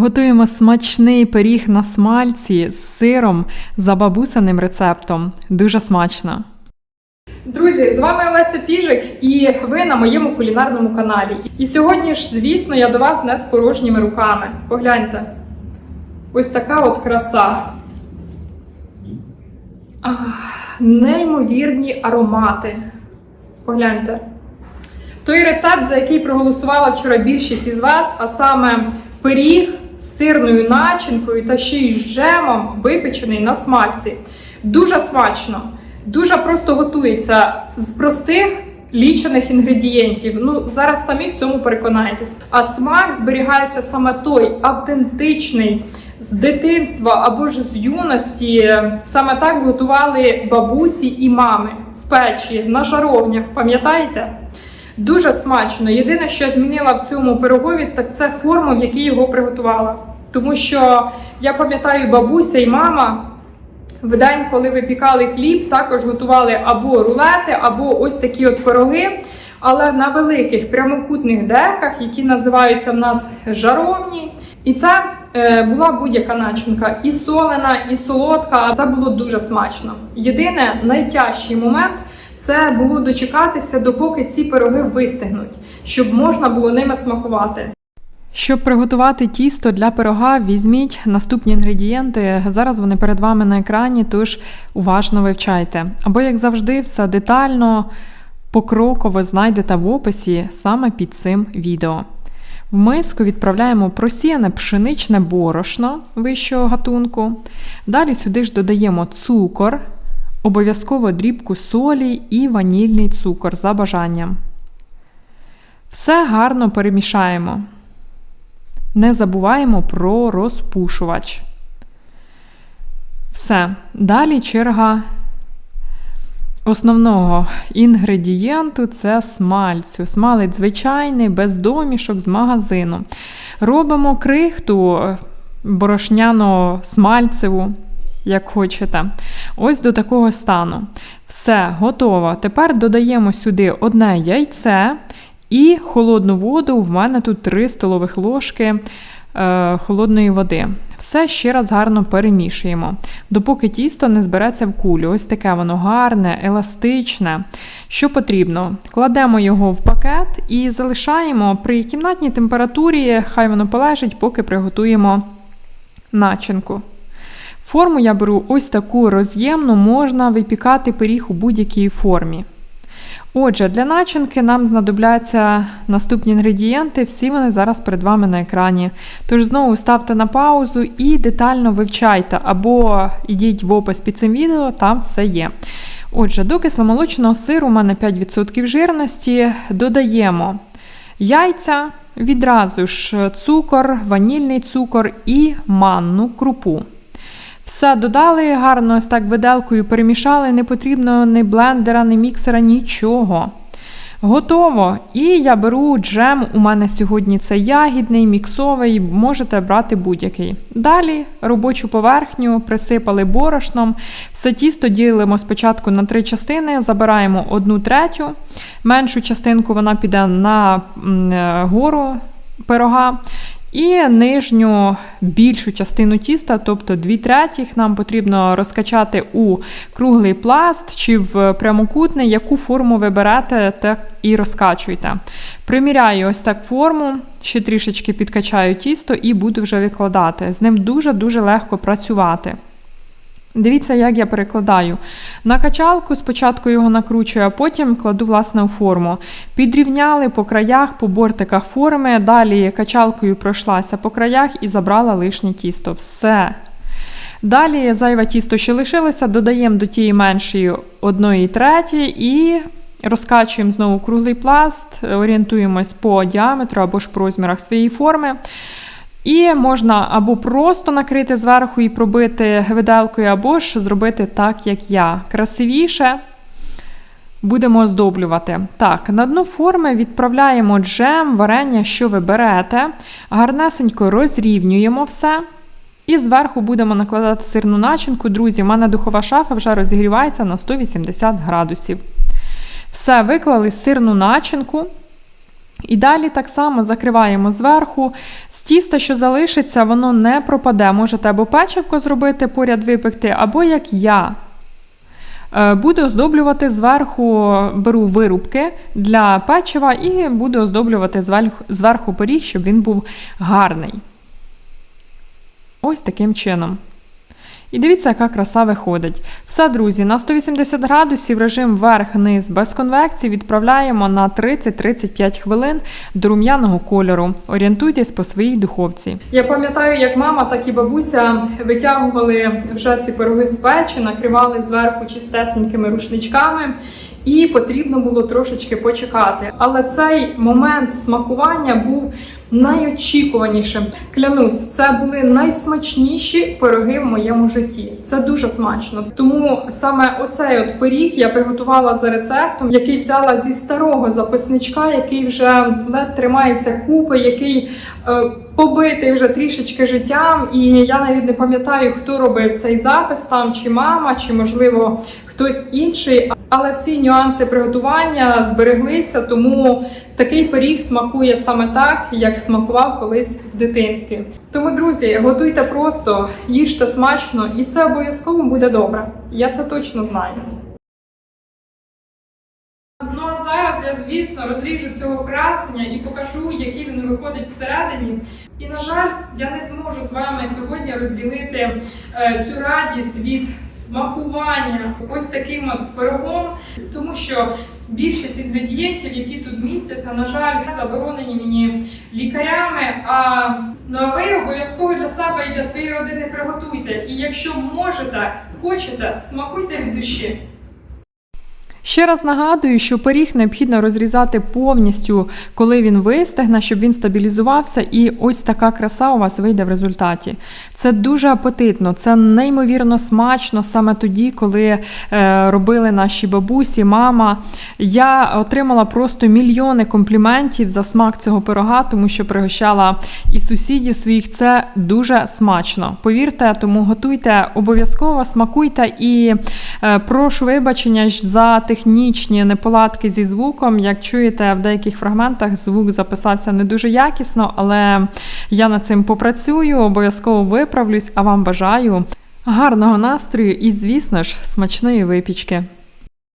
Готуємо смачний пиріг на смальці з сиром за бабусиним рецептом. Дуже смачно. Друзі, з вами Олеся Піжик, і ви на моєму кулінарному каналі. І сьогодні ж, звісно, я до вас не з порожніми руками. Погляньте. Ось така от краса. Ах, неймовірні аромати. Погляньте. Той рецепт, за який проголосувала вчора більшість із вас, а саме пиріг з сирною начинкою та ще й з джемом, випечений на смальці. Дуже смачно, дуже просто готується з простих лічених інгредієнтів. Ну, зараз самі в цьому переконаєтесь. А смак зберігається саме той автентичний. З дитинства або ж з юності саме так готували бабусі і мами в печі на жаровнях, пам'ятаєте? Дуже смачно. Єдине, що я змінила в цьому пирогові, так це форму, в якій його приготувала. Тому що я пам'ятаю, бабуся і мама в день, коли випікали хліб, також готували або рулети, або ось такі от пироги. Але на великих прямокутних деках, які називаються в нас жаровні. І це е, була будь-яка начинка, і солена, і солодка. Це було дуже смачно. Єдине найтяжчий момент це було дочекатися, допоки ці пироги вистигнуть, щоб можна було ними смакувати. Щоб приготувати тісто для пирога, візьміть наступні інгредієнти. Зараз вони перед вами на екрані, тож уважно вивчайте. Або, як завжди, все детально, покроково знайдете в описі саме під цим відео. В миску відправляємо просіяне пшеничне борошно вищого гатунку. Далі сюди ж додаємо цукор, обов'язково дрібку солі і ванільний цукор за бажанням. Все гарно перемішаємо. Не забуваємо про розпушувач. Все. Далі черга основного інгредієнту це смальцю. Смалець звичайний, без домішок з магазину. Робимо крихту борошняно-смальцеву, як хочете. Ось до такого стану. Все, готово. Тепер додаємо сюди одне яйце і холодну воду. В мене тут 3 столових ложки е, холодної води. Все ще раз гарно перемішуємо, допоки тісто не збереться в кулю. Ось таке воно гарне, еластичне. Що потрібно? Кладемо його в пакет і залишаємо при кімнатній температурі, хай воно полежить, поки приготуємо начинку. Форму я беру ось таку роз'ємну, можна випікати пиріг у будь-якій формі. Отже, для начинки нам знадобляться наступні інгредієнти, всі вони зараз перед вами на екрані. Тож знову ставте на паузу і детально вивчайте, або йдіть в опис під цим відео, там все є. Отже, до кисломолочного сиру у мене 5% жирності. Додаємо яйця, відразу ж цукор, ванільний цукор і манну крупу. Все додали, гарно ось так виделкою перемішали, не потрібно ні блендера, ні міксера, нічого. Готово. І я беру джем. У мене сьогодні це ягідний, міксовий, можете брати будь-який. Далі робочу поверхню присипали борошном. Все тісто ділимо спочатку на три частини, забираємо одну третю. Меншу частинку вона піде на е, гору пирога. І нижню більшу частину тіста, тобто 2 третіх, нам потрібно розкачати у круглий пласт чи в прямокутний, яку форму ви берете, так і розкачуйте. Приміряю ось так форму, ще трішечки підкачаю тісто і буду вже викладати. З ним дуже-дуже легко працювати. Дивіться, як я перекладаю. На качалку спочатку його накручую, а потім кладу власне у форму. Підрівняли по краях, по бортиках форми. Далі качалкою пройшлася по краях і забрала лишнє тісто. Все. Далі зайве тісто, що лишилося, додаємо до тієї меншої 1 третій і розкачуємо знову круглий пласт, орієнтуємось по діаметру або ж по розмірах своєї форми. І можна або просто накрити зверху і пробити виделкою, або ж зробити так, як я. Красивіше будемо оздоблювати. Так, на дно форми відправляємо джем, варення, що ви берете. Гарнесенько розрівнюємо все. І зверху будемо накладати сирну начинку. Друзі, в мене духова шафа вже розігрівається на 180 градусів. Все, виклали сирну начинку. І далі так само закриваємо зверху. З тіста, що залишиться, воно не пропаде. Можете або печивко зробити, поряд випекти, або як я. Е, Буду оздоблювати зверху, беру вирубки для печива і буду оздоблювати зверху, пиріг, щоб він був гарний. Ось таким чином. І дивіться, яка краса виходить. Все, друзі, на 180 градусів режим вверх-низ без конвекції відправляємо на 30-35 хвилин до рум'яного кольору. Орієнтуйтесь по своїй духовці. Я пам'ятаю, як мама, так і бабуся витягували вже ці пироги з печі, накривали зверху чистесенькими рушничками. І потрібно було трошечки почекати. Але цей момент смакування був найочікуванішим. Клянусь, це були найсмачніші пироги в моєму житті. Це дуже смачно. Тому саме оцей от пиріг я приготувала за рецептом, який взяла зі старого записничка, який вже ледь тримається купи, який е, побитий вже трішечки життям. І я навіть не пам'ятаю, хто робив цей запис там, чи мама, чи можливо хтось інший. Але всі нюанси приготування збереглися, тому такий пиріг смакує саме так, як смакував колись в дитинстві. Тому, друзі, готуйте просто, їжте смачно, і все обов'язково буде добре. Я це точно знаю. Звісно, розріжу цього красення і покажу, який він виходить всередині. І, на жаль, я не зможу з вами сьогодні розділити е, цю радість від смакування ось таким от пирогом, тому що більшість інгредієнтів, які тут містяться, на жаль, заборонені мені лікарями. А ну а ви обов'язково для себе і для своєї родини приготуйте. І якщо можете, хочете, смакуйте від душі. Ще раз нагадую, що пиріг необхідно розрізати повністю, коли він вистигне, щоб він стабілізувався, і ось така краса у вас вийде в результаті. Це дуже апетитно, це неймовірно смачно саме тоді, коли е, робили наші бабусі, мама. Я отримала просто мільйони компліментів за смак цього пирога, тому що пригощала і сусідів своїх. Це дуже смачно. Повірте, тому готуйте обов'язково, смакуйте і е, прошу вибачення за технічні неполадки зі звуком. Як чуєте, в деяких фрагментах звук записався не дуже якісно, але я над цим попрацюю, обов'язково виправлюсь, а вам бажаю гарного настрою і, звісно ж, смачної випічки.